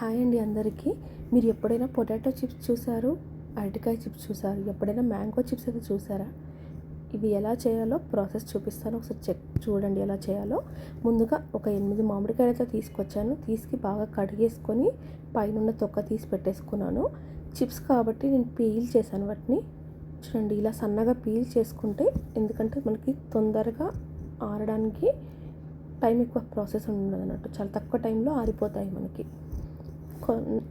Hi అండి అందరికీ. మీరు ఎప్పుడైనా పొటాటో చిప్స్ చూసారు? అరటికాయ చిప్స్ చూసారు? ఎప్పుడైనా మ్యాంగో చిప్స్ అయితే చూసారా? ఇవి ఎలా చేయాలో ప్రాసెస్ చూపిస్తాను. ఒకసారి చెక్ చూడండి ఎలా చేయాలో. ముందుగా ఒక ఎనిమిది మామిడికాయలు అయితే తీసుకొచ్చాను. తీసుకు బాగా కడిగేసుకొని పైన తొక్క తీసి పెట్టేసుకున్నాను. చిప్స్ కాబట్టి నేను పీల్ చేశాను వాటిని. చూడండి ఇలా సన్నగా పీల్ చేసుకుంటే ఎందుకంటే మనకి తొందరగా ఆరడానికి టైం ఎక్కువ ప్రాసెస్ ఉండదు అన్నట్టు చాలా తక్కువ టైంలో ఆరిపోతాయి మనకి.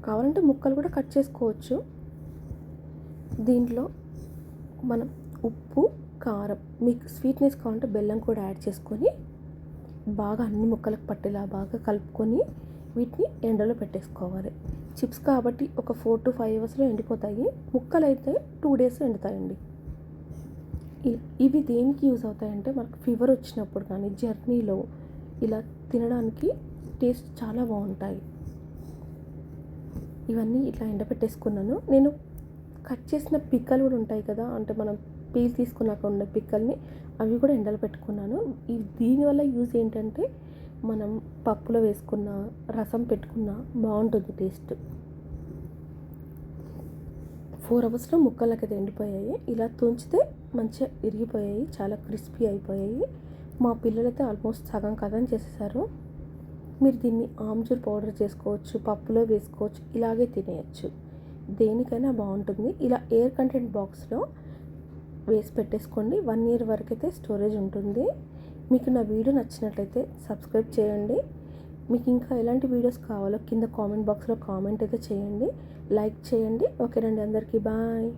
కావాలంటే ముక్కలు కూడా కట్ చేసుకోవచ్చు. దీంట్లో మనం ఉప్పు కారం మీకు స్వీట్నెస్ కావాలంటే బెల్లం కూడా యాడ్ చేసుకొని బాగా అన్ని ముక్కలకు పట్టేలా బాగా కలుపుకొని వీటిని ఎండలో పెట్టేసుకోవాలి. చిప్స్ కాబట్టి ఒక ఫోర్ టు ఫైవ్ అవర్స్లో ఎండిపోతాయి. ముక్కలు అయితే టూ డేస్ ఎండుతాయండి. ఇ- ఇవి దేనికి యూజ్ అవుతాయంటే మనకు ఫీవర్ వచ్చినప్పుడు కానీ జర్నీలో ఇలా తినడానికి టేస్ట్ చాలా బాగుంటాయి. ఇవన్నీ ఇట్లా ఎండబెట్టేసుకున్నాను. నేను కట్ చేసిన పిక్కలు కూడా ఉంటాయి కదా అంటే మనం పీల్ తీసుకున్నాక ఉండే పిక్కల్ని అవి కూడా ఎండలో పెట్టుకున్నాను. ఈ దీనివల్ల యూజ్ ఏంటంటే మనం పప్పులో వేసుకున్న రసం పెట్టుకున్న బాగుంటుంది టేస్ట్. ఫోర్ అవర్స్లో ముక్కలకి అయితే ఎండిపోయాయి. ఇలా తుంచితే మంచిగా ఇరిగిపోయాయి చాలా క్రిస్పీ అయిపోయాయి. మా పిల్లలైతే ఆల్మోస్ట్ సగం కథం చేసేసారు. మీరు దీన్ని ఆమ్చూర్ పౌడర్ చేసుకోవచ్చు పప్పులో వేసుకోవచ్చు ఇలాగే తినేయచ్చు. దేనికైనా బాగుంటుంది. ఇలా ఎయిర్ కంటెంట్ బాక్స్లో వేసి పెట్టేసుకోండి. వన్ ఇయర్ వరకు అయితే స్టోరేజ్ ఉంటుంది. మీకు నా వీడియో నచ్చినట్లయితే సబ్స్క్రైబ్ చేయండి. మీకు ఇంకా ఎలాంటి వీడియోస్ కావాలో కింద కామెంట్ బాక్స్లో కామెంట్ అయితే చేయండి. లైక్ చేయండి. ఓకేనండి అందరికీ బాయ్.